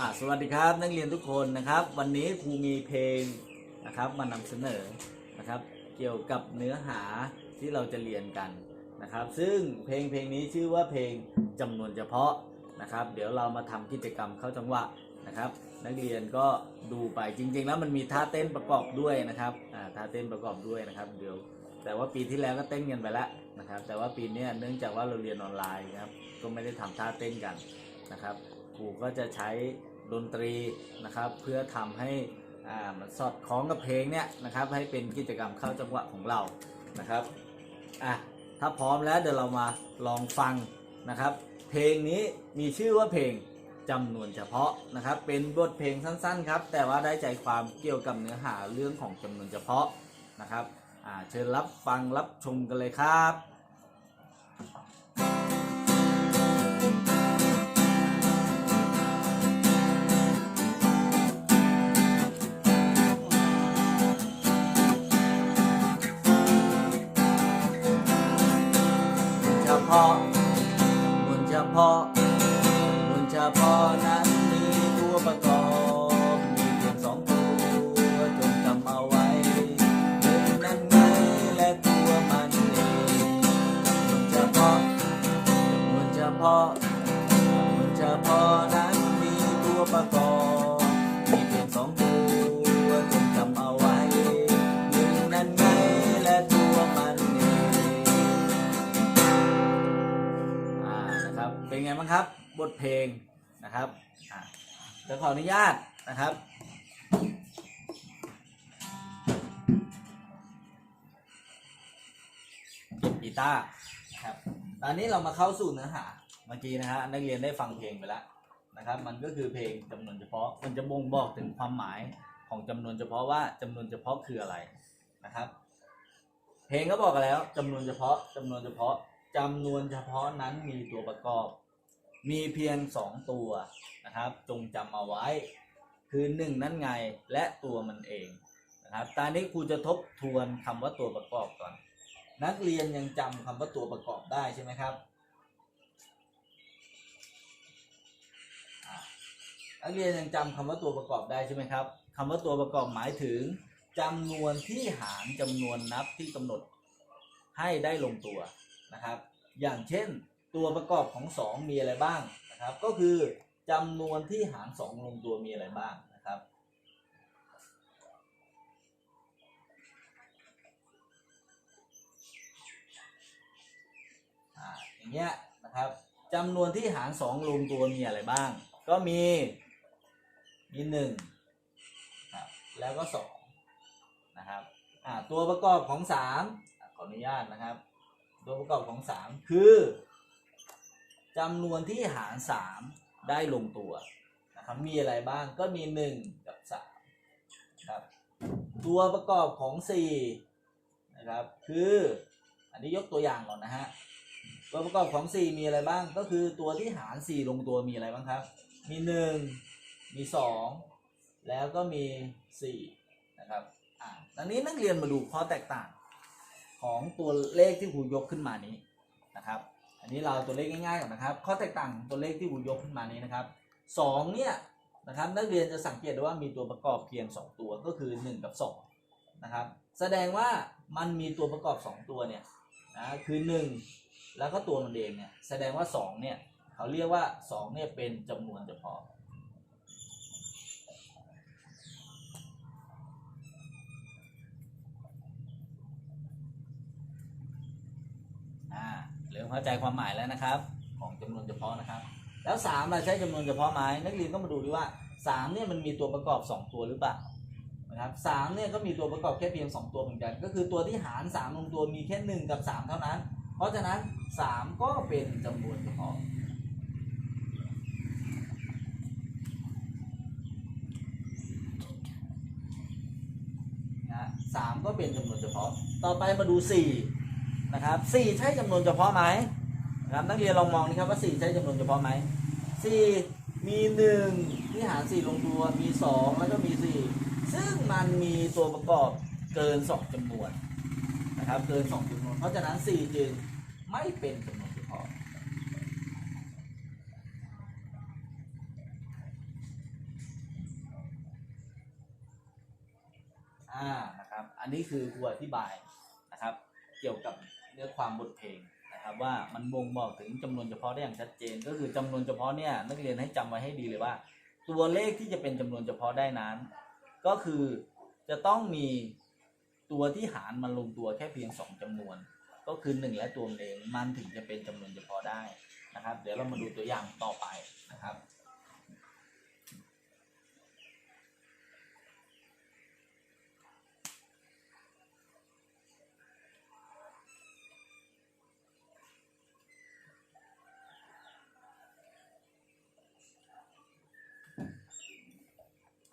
อ่าสวัสดีครับนักเรียนทุกคนนะครับ วันนี้ครูมีเพลงนะครับมานำเสนอนะครับ เกี่ยวกับเนื้อหาที่เราจะเรียนกันนะครับ ซึ่งเพลงเพลงนี้ชื่อว่าเพลงจำนวนเฉพาะนะครับ เดี๋ยวเรามาทำกิจกรรมเข้าจังหวะนะครับ นักเรียนก็ดูไปจริง ๆ แล้วมันมีท่าเต้นประกอบด้วยนะครับอ่าท่าเต้นประกอบด้วยนะครับเดี๋ยวแต่ว่าปีที่แล้วก็เต้นกันไปแล้วนะครับ แต่ว่าปีนี้เนื่องจากว่าเราเรียนออนไลน์นะครับก็ไม่ได้ทำท่าเต้นกันนะครับครูก็จะใช้ ดนตรีนะครับเพื่อทำให้มันสอดคล้องกับเพลงเนี่ยนะครับให้เป็นกิจกรรมเข้าจังหวะของเรานะครับอะถ้าพร้อมแล้วเดี๋ยวเรามาลองฟังนะครับ เพลงนี้มีชื่อว่าเพลงจำนวนเฉพาะนะครับ เป็นบทเพลงสั้นๆครับ แต่ว่าได้ใจความเกี่ยวกับเนื้อหาเรื่องของจำนวนเฉพาะนะครับอ่าเชิญรับฟังรับชมกันเลยครับ เเป็นไงบ้างครับ บทเพลงนะครับเดี๋ยวขออนุญาตนะครับ เก็บกีตาร์นะครับ ตอนนี้เรามาเข้าสู่เนื้อหา เมื่อกี้นะฮะนักเรียนได้ฟังเพลงไปแล้วนะครับ มันก็คือเพลงจำนวนเฉพาะ มันจะบ่งบอกถึงความหมายของจำนวนเฉพาะว่าจำนวนเฉพาะคืออะไรนะครับ เพลงก็บอกกันแล้วจำนวนเฉพาะจำนวนเฉพาะ จำนวนเฉพาะนั้นมีตัวประกอบ มีเพียงสองตัวนะครับ จงจำเอาไว้ คือหนึ่งนั่นไงและตัวมันเองนะครับตอนนี้ครูจะทบทวนคำว่าตัวประกอบก่อน นักเรียนยังจำคำว่าตัวประกอบได้ใช่ไหมครับนักเรียนยังจำคำว่าตัวประกอบได้ใช่ไหมครับคำว่าตัวประกอบหมายถึงจำนวนที่หารจำนวนนับที่กำหนดให้ได้ลงตัว นะครับ อย่างเช่นตัวประกอบของ 2 มีอะไรบ้างนะครับ ก็คือจำนวนที่หาร 2 ลงตัวมีอะไรบ้างนะครับ อย่างเงี้ยนะครับจำนวนที่หาร 2 ลงตัวมีอะไรบ้าง ก็มีมีหนึ่งครับแล้วก็สองนะครับตัวประกอบของสามขออนุญาตนะครับ ตัวประกอบของสามคือจำนวนที่หารสามได้ลงตัวนะครับมีอะไรบ้างก็มีหนึ่งกับสามนะครับตัวประกอบของสี่นะครับคืออันนี้ยกตัวอย่างก่อนนะฮะตัวประกอบของ4มีอะไรบ้างก็คือตัวที่หาร4ลงตัวมีอะไรบ้างครับ มี1มี2แล้วก็มี4นะครับอ่าตอนนี้นักเรียนมาดูข้อแตกต่าง ของตัวเลขที่ครูยกขึ้นมานี้นะครับ อันนี้เราตัวเลขง่ายๆก่อนนะครับ ข้อแตกต่างของตัวเลขที่ครูยกขึ้นมานี้นะครับ2เนี่ยนะครับนักเรียนจะสังเกตได้ว่ามีตัวประกอบเพียง 2 ตัวก็คือ 1 กับ2นะครับแสดงว่ามันมีตัวประกอบ 2 ตัวเนี่ยนะคือ 1 แล้วก็ตัวมันเองเนี่ยแสดงว่า2เนี่ยเขาเรียกว่า2เนี่ยเป็นจำนวนเฉพาะ อ่า เริ่มเข้าใจความหมายแล้วนะครับ ของจำนวนเฉพาะนะครับ แล้ว3เราใช้จำนวนเฉพาะไหมนักเรียนก็มาดูดีว่า3เนี่ยมันมีตัวประกอบ2ตัวหรือเปล่านะครับ3เนี่ยก็มีตัวประกอบแค่เพียง2ตัวเหมือนกัน ก็คือตัวที่หาร3ลงตัวมีแค่1กับ3เท่านั้น เพราะฉะนั้น3ก็เป็นจำนวนเฉพาะนะสามก็เป็นจำนวนเฉพาะ ต่อไปมาดูสี่ะครับสี่ใช่จำนวนเฉพาะไหมนะครับนักเรียนลองมองนะครับว่าสี่ใช่จำนวนเฉพาะไหมสี่มีหนึ่งที่หารสี่ลงตัวมีสองแล้วก็มีสี่ซึ่งมันมีตัวประกอบเกินสองจำนวนนะครับเกินสองจำนวน เพราะฉะนั้นสี่จึงไม่เป็นจำนวนเฉพาะอ่านะครับ อันนี้คือครูอธิบายนะครับ เกี่ยวกับ เนื้อความบทเพลงนะครับว่ามันบ่งบอกถึงจำนวนเฉพาะได้อย่างชัดเจน ก็คือจำนวนเฉพาะเนี่ยนักเรียนให้จำไว้ให้ดีเลยว่า ตัวเลขที่จะเป็นจำนวนเฉพาะได้นั้น ก็คือจะต้องมีตัวที่หารมันลงตัวแค่เพียงสองจำนวน ก็คือหนึ่งและตัวเองมันถึงจะเป็นจำนวนเฉพาะได้นะครับ เดี๋ยวเรามาดูตัวอย่างต่อไปนะครับ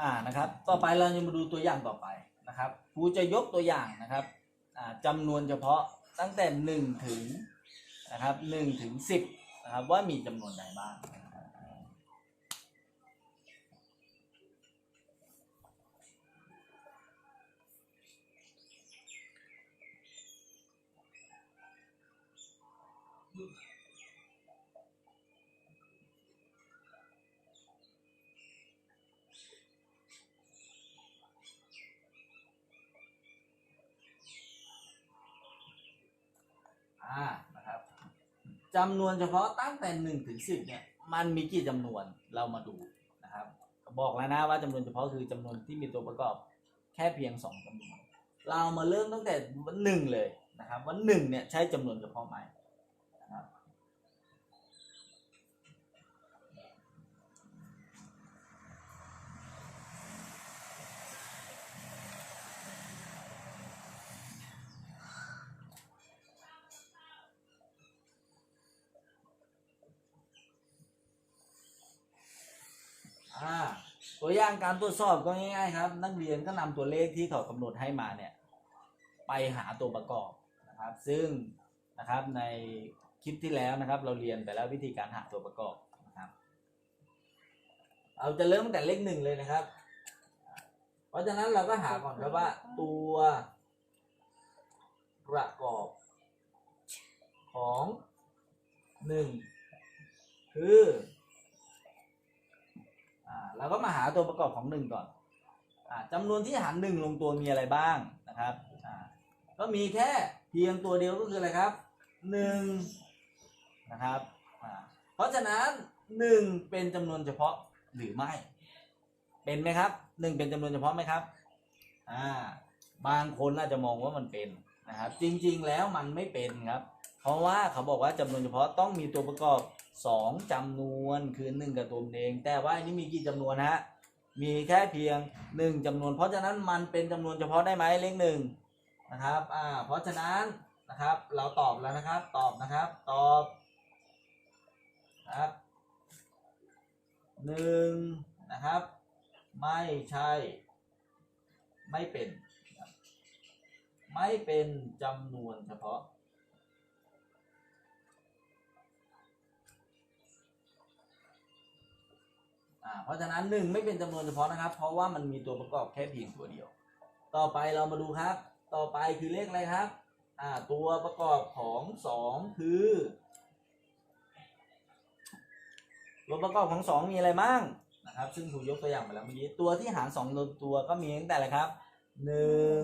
อ่านะครับ ต่อไปเราจะมาดูตัวอย่างต่อไปนะครับครูจะยกตัวอย่างนะครับอ่าจำนวนเฉพาะตั้งแต่หนึ่งถึงนะครับหนึ่งถึงสิบนะครับว่ามีจำนวนใดบ้างอ่านะครับ จำนวนเฉพาะตั้งแต่หนึ่งถึงสิบเนี่ยมันมีกี่จำนวนเรามาดูนะครับบอกแล้วนะว่าจำนวนเฉพาะคือจำนวนที่มีตัวประกอบแค่เพียงสองจำนวนเรามาเริ่มตั้งแต่วันหนึ่งเลยนะครับว่าหนึ่งเนี่ยใช้จำนวนเฉพาะไหม อ่าตัวอย่างการตรวจสอบก็ง่ายๆครับ นักเรียนก็นำตัวเลขที่เขากำหนดให้มาเนี่ยไปหาตัวประกอบนะครับ ซึ่งนะครับในคลิปที่แล้วนะครับ เราเรียนไปแล้ววิธีการหาตัวประกอบนะครับ เราจะเริ่มตั้งแต่เลขหนึ่งเลยนะครับ เพราะฉะนั้นเราก็หาก่อนครับว่า ตัวประกอบของหนึ่งคือ เราก็มาหาตัวประกอบของหนึ่งก่อนอ่าจำนวนที่หารหนึ่งลงตัวมีอะไรบ้างนะครับก็มีแค่เพียงตัวเดียวก็คืออะไรครับหนึ่งนะครับเพราะฉะนั้นหนึ่งเป็นจำนวนเฉพาะหรือไม่ เป็นไหมครับหนึ่งเป็นจำนวนเฉพาะไหมครับอ่าบางคนอาจจะมองว่ามันเป็นนะครับ จริงๆแล้วมันไม่เป็นครับ เพราะว่าเขาบอกว่าจำนวนเฉพาะต้องมีตัวประกอบสองจำนวนคือหนึ่งกับตัวมันเอง แต่ว่าอันนี้มีกี่จำนวนฮะมีแค่เพียงหนึ่งจำนวน เพราะฉะนั้นมันเป็นจำนวนเฉพาะได้ไหมเลขหนึ่งนะครับอ่าเพราะฉะนั้นนะครับเราตอบแล้วนะครับตอบนะครับตอบนะครับหนึ่งนะครับ ไม่ใช่ ไม่เป็น ไม่เป็นจำนวนเฉพาะ อ่า เพราะฉะนั้นหนึ่งไม่เป็นจำนวนเฉพาะนะครับ เพราะว่ามันมีตัวประกอบแค่เพียงตัวเดียว ต่อไปเรามาดูครับ ต่อไปคือเลขอะไรครับ อ่า ตัวประกอบของสองคือตัวประกอบของสองมีอะไรบ้างนะครับ ซึ่งครูยกตัวอย่างไปแล้วเมื่อกี้ตัวที่หารสองตัวก็มีตั้งแต่อะไรครับหนึ่ง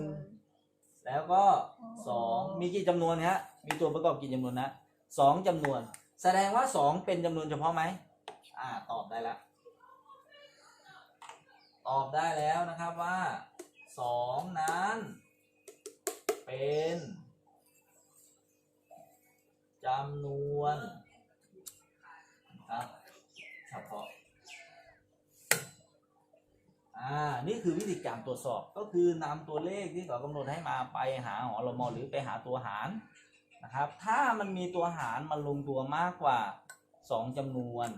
แล้วก็สองมีกี่จำนวนฮะมีตัวประกอบกี่จำนวนนะสองจำนวน แสดงว่าสองเป็นจำนวนเฉพาะไหมอ่าตอบได้แล้ว ตอบได้แล้วนะครับว่าสองนั้น เป็นจำนวนนะครับเฉพาะอ่านี่คือวิธีการตรวจสอบก็คือนำตัวเลขที่เขากำหนดให้มาไปหาหอรมอหรือไปหาตัวหารนะครับ ถ้ามันมีตัวหารมันลงตัวมากกว่าสองจำนวน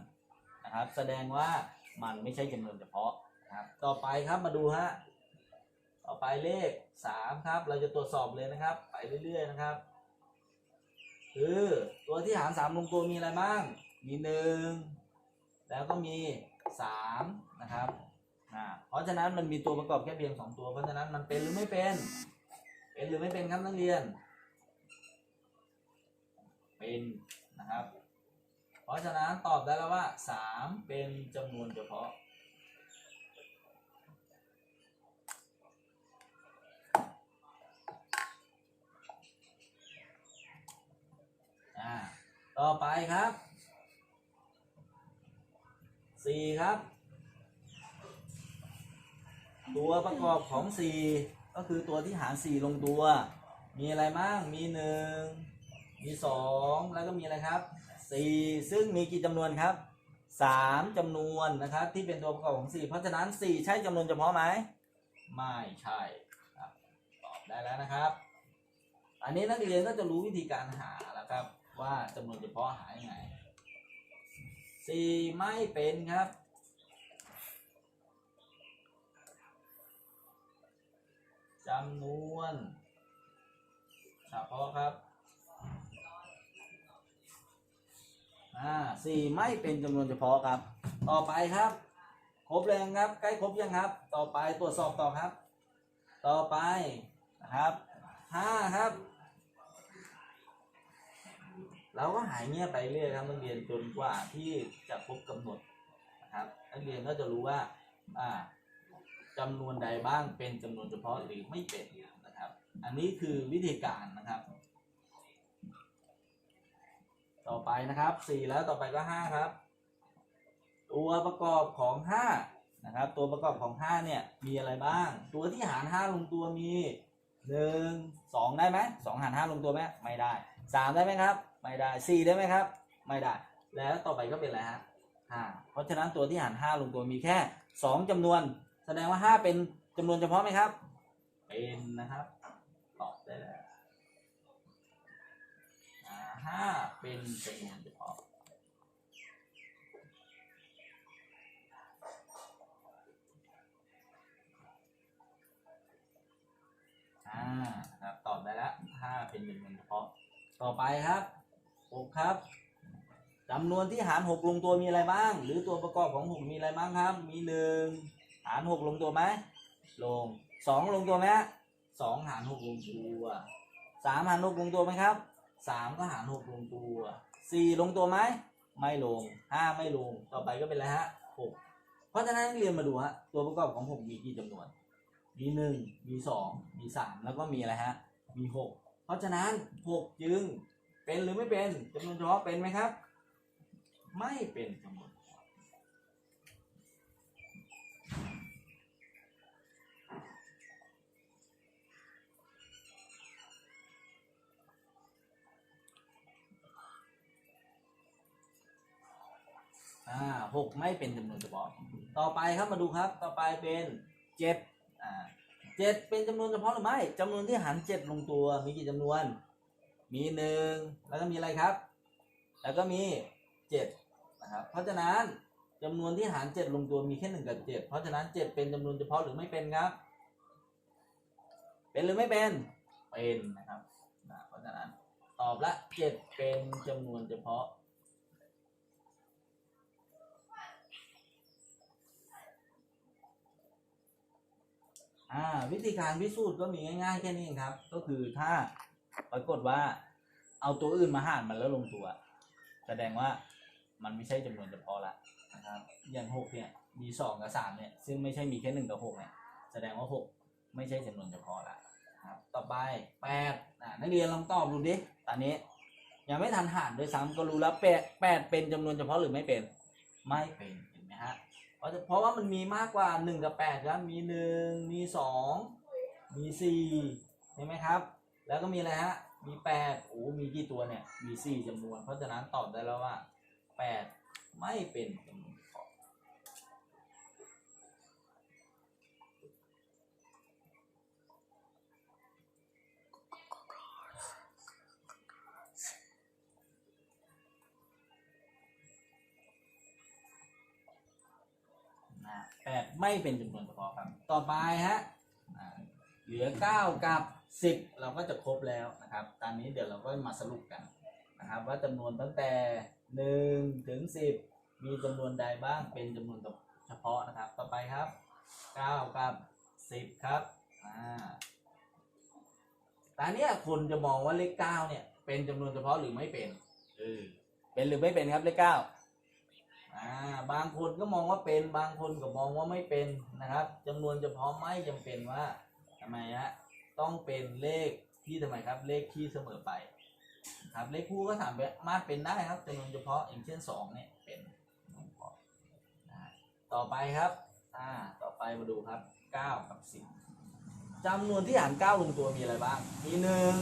นะครับ แสดงว่ามันไม่ใช่จำนวนเฉพาะ ครับต่อไปครับมาดูฮะต่อไปเลขสามครับ เราจะตรวจสอบเลยนะครับ ไปเรื่อยๆนะครับ คือตัวที่หารสามลงตัวมีอะไรบ้าง มีหนึ่งแล้วก็มีสามนะครับอ่าเพราะฉะนั้นมันมีตัวประกอบแค่เพียงสองตัว เพราะฉะนั้นมันเป็นหรือไม่เป็น เป็นหรือไม่เป็นครับนักเรียน เป็นนะครับ เพราะฉะนั้นตอบได้แล้วว่าสามเป็นจำนวนเฉพาะ ต่อไปครับสี่ครับ ตัวประกอบของสี่ก็คือตัวที่หารสี่ลงตัว มีอะไรบ้างมีหนึ่งมีสองแล้วก็มีอะไรครับสี่ซึ่งมีกี่จำนวนครับสามจำนวนนะครับ ที่เป็นตัวประกอบของสี่เพราะฉะนั้นสี่ใช่จำนวนเฉพาะไหมไม่ใช่ครับตอบได้แล้วนะครับ อันนี้นักเรียนก็จะรู้วิธีการหาแล้วครับ ว่าจำนวนเฉพาะหายังไงสี่ไม่เป็นครับ จำนวนเฉพาะครับอ่าสี่ไม่เป็นจำนวนเฉพาะครับ ต่อไปครับ ครบแล้วครับ ใกล้ครบยังครับ ต่อไปตรวจสอบต่อครับ ต่อไปนะครับห้าครับ เราก็หายเงียบไปเรื่อยครับนักเรียนจนกว่าที่จะครบกำหนดนะครับนักเรียนก็จะรู้ว่าอ่าจำนวนใดบ้างเป็นจำนวนเฉพาะหรือไม่เป็นนะครับ อันนี้คือวิธีการนะครับ ต่อไปนะครับสี่แล้วต่อไปก็ห้าครับ ตัวประกอบของห้านะครับ ตัวประกอบของห้าเนี่ยมีอะไรบ้าง ตัวที่หารห้าลงตัวมีหนึ่งสองได้ไหมสองหารห้าลงตัวไหมไม่ได้สามได้ไหมครับ ไม่ได้สี่ได้ไหมครับ ไม่ได้ แล้วต่อไปก็เป็นอะไรฮะห้าเพราะฉะนั้นตัวที่หารห้าลงตัวมีแค่สองจำนวน แสดงว่าห้าเป็นจำนวนเฉพาะไหมครับ เป็นนะครับตอบได้แล้วห้าเป็นจำนวนเฉพาะอ่าครับตอบได้แล้วห้าเป็นจำนวนเฉพาะ ต่อไปครับ หกครับจำนวนที่หารหกลงตัวมีอะไรบ้าง หรือตัวประกอบของหกมีอะไรบ้างครับ มีหนึ่งหารหกลงตัวไหมลงสองลงตัวไหมสองหารหกลงตัวสามหารหกลงตัวไหมครับสามก็หารหกลงตัวสี่ลงตัวไหมไม่ลงห้าไม่ลง ต่อไปก็เป็นอะไรฮะหกเพราะฉะนั้นเรียนมาดูฮะตัวประกอบของหกมีกี่จำนวน มีหนึ่งมีสองมีสามแล้วก็มีอะไรฮะมีหกเพราะฉะนั้นหกจึง เป็นหรือไม่เป็นจำนวนเฉพาะเป็นไหมครับ ไม่เป็นจำนวนเฉพาะอ่าหกไม่เป็นจำนวนเฉพาะ ต่อไปครับมาดูครับ ต่อไปเป็นเจ็ดอ่าเจ็ดเป็นจำนวนเฉพาะหรือไม่จำนวนที่หารเจ็ดลงตัวมีกี่จำนวน มีหนึ่งแล้วก็มีอะไรครับ แล้วก็มีเจ็ดนะครับเพราะฉะนั้นจำนวนที่หารเจ็ดลงตัวมีแค่หนึ่งกับเจ็ดเพราะฉะนั้นเจ็ดเป็นจำนวนเฉพาะหรือไม่เป็นครับ เป็นหรือไม่เป็นเป็นนะครับนะเพราะฉะนั้นตอบละเจ็ดเป็นจำนวนเฉพาะอ่าวิธีการพิสูจน์ก็มีง่ายๆแค่นี้เองครับ ก็คือถ้า ปรากฏว่า เอาตัวอื่นมาหารมันแล้วลงตัว แสดงว่ามันไม่ใช่จำนวนเฉพาะละนะครับ อย่างหกเนี่ย มีสองกับสามเนี่ย ซึ่งไม่ใช่มีแค่หนึ่งกับหกเนี่ย แสดงว่าหกไม่ใช่จำนวนเฉพาะละนะครับ ต่อไปแปดอ่านักเรียนลองตอบดูดิ ตอนนี้ ยังไม่ทันหารด้วยซ้ำก็รู้แล้วแปดแปดเป็นจำนวนเฉพาะหรือไม่เป็น ไม่เป็นเห็นไหมฮะ เพราะเพราะว่ามันมีมากกว่าหนึ่งกับแปดครับ มีหนึ่งมีสองมีสี่เห็นไหมครับ แล้วก็มีอะไรฮะ มีแปดโอ้ มีกี่ตัวเนี่ย มีสี่จำนวน เพราะฉะนั้นตอบได้แล้วว่าแปดไม่เป็นจำนวนเฉพาะนะแปดไม่เป็นจำนวนเฉพาะครับ ต่อไปฮะ เหลือเก้ากับ สิบเราก็จะครบแล้วนะครับตอนนี้เดี๋ยวเราก็มาสรุปกันนะครับ ว่าจำนวนตั้งแต่หนึ่งถึงสิบมีจำนวนใดบ้างเป็นจำนวนเฉพาะนะครับ ต่อไปครับเก้ากับสิบครับอ่าตอนนี้ยคนจะมองว่าเลขเก้าเนี่ยเป็นจำนวนเฉพาะหรือไม่เป็นเออเป็นหรือไม่เป็นครับเลขเก้าอ่าบางคนก็มองว่าเป็นบางคนก็มองว่าไม่เป็นนะครับจำนวนเฉพาะไม่จำเป็นว่าทำไมฮะ ต้องเป็นเลขที่ทำไมครับ เลขที่เสมอไปครับเลขคู่ก็สามารถเป็นได้ครับจำนวนเฉพาะอย่างเช่นสองเนี่ยเป็นต่อไปครับอ่าต่อไปมาดูครับเก้ากับสิบจำนวนที่หารเก้าลงตัวมีอะไรบ้าง มีหนึ่ง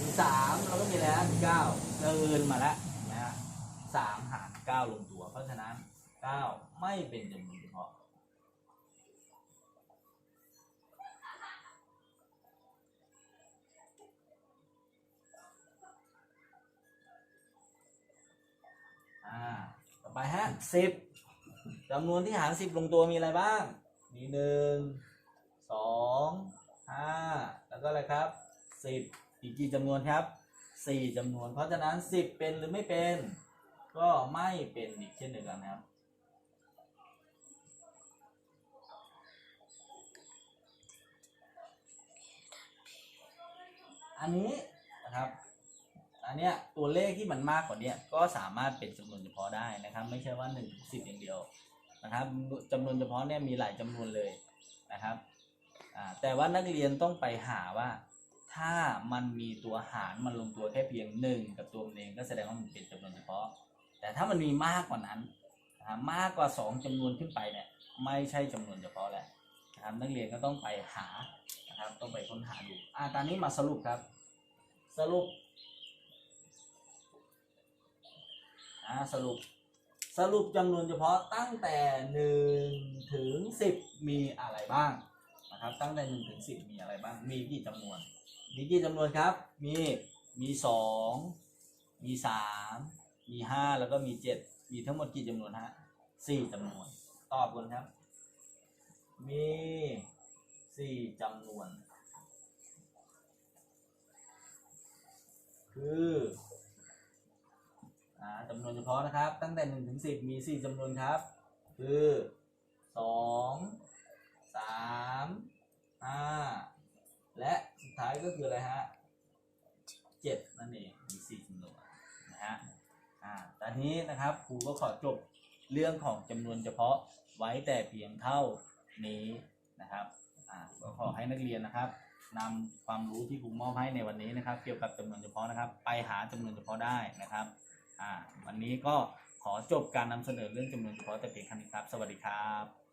มีสามแล้วก็มีอะไรนะมีเก้าเกินมาแล้วนะสามหารเก้าลงตัว เพราะฉะนั้นเก้าไม่เป็นจำนวนเฉพาะ อ่า ต่อ ไปฮะสิบจำนวนที่หารสิบลงตัวมีอะไรบ้าง มีหนึ่งสองห้าแล้วก็อะไรครับสิบอีกกี่จำนวนครับสี่จำนวน เพราะฉะนั้นสิบเป็นหรือไม่เป็น ก็ไม่เป็นอีกเช่นเดียวกันนะครับอันนี้นะครับ อันเนี้ยตัวเลขที่มันมากกว่าเนี้ยก็สามารถเป็นจำนวนเฉพาะได้นะครับ ไม่ใช่ว่า1นถึงสิบอย่างเดียวนะครับจำนวนเฉพาะเนี่ยมีหลายจำนวนเลยนะครับแต่ว่านักเรียนต้องไปหาว่า ถ้ามันมีตัวหารมันลงตัวแค่เพียงหนึ่งกับตัวเองก็แสดงว่ามันเป็นจำนวนเฉพาะ แต่ถ้ามันมีมากกว่านั้นมากกว่าสองจำนวนขึ้นไปเนี่ยไม่ใช่จำนวนเฉพาะแล้วนะครับนักเรียนก็ต้องไปหานะครับต้องไปค้นหาดูอ่าตอนนี้มาสรุปครับ สรุป อ่าสรุปสรุปจำนวนเฉพาะตั้งแต่หนึ่งถึงสิบมีอะไรบ้างนะครับตั้งแต่หนึ่งถึงสิบมีอะไรบ้าง มีกี่จำนวน มีกี่จำนวนครับ มีมีสองมีสามมีห้าแล้วก็มีเจ็ดมีทั้งหมดกี่จำนวนฮะสี่จำนวน ตอบกันครับ มีสี่จำนวน คือ จำนวนเฉพาะนะครับ ตั้งแต่หนึ่งถึงสิบมีสี่จำนวนครับ คือสองสามห้าและสุดท้ายก็คืออะไรฮะเจ็ดนั่นเอง มีสี่จำนวนนะฮะอ่าตอนนี้นะครับครูก็ขอจบเรื่องของจำนวนเฉพาะไว้แต่เพียงเท่านี้นะครับอ่าก็ขอให้นักเรียนนะครับนำความรู้ที่ครูมอบให้ในวันนี้นะครับ เกี่ยวกับจำนวนเฉพาะนะครับ ไปหาจำนวนเฉพาะได้นะครับ อ่าวันนี้ก็ขอจบการนำเสนอเรื่องจำนวนเฉพาะแต่เพียงเท่านี้ครับ สวัสดีครับ